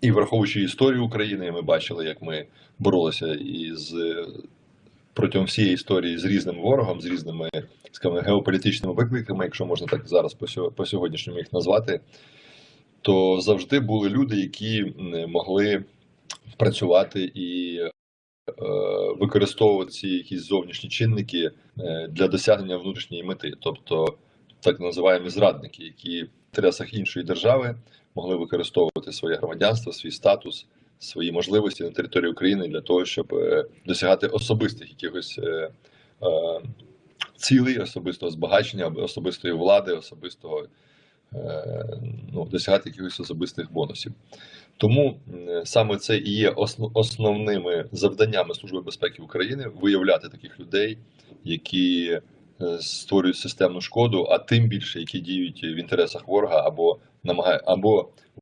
І враховуючи історію України, ми бачили, як ми боролися із е, протягом всієї історії з різним ворогом, з різними скажімо, геополітичними викликами, якщо можна так зараз по сьогоднішньому їх назвати, то завжди були люди, які могли працювати і е, використовувати ці якісь зовнішні чинники е, для досягнення внутрішньої мети, тобто так називаємо зрадники, які в інтересах іншої держави могли використовувати своє громадянство, свій статус, свої можливості на території України для того, щоб е, досягати особистих якихось е, е, цілей, особистого збагачення, особистої влади, особистого ну, досягати якихось особистих бонусів. Тому саме це і є осно- основними завданнями Служби безпеки України виявляти таких людей, які створюють системну шкоду, а тим більше, які діють в інтересах ворога або намагає або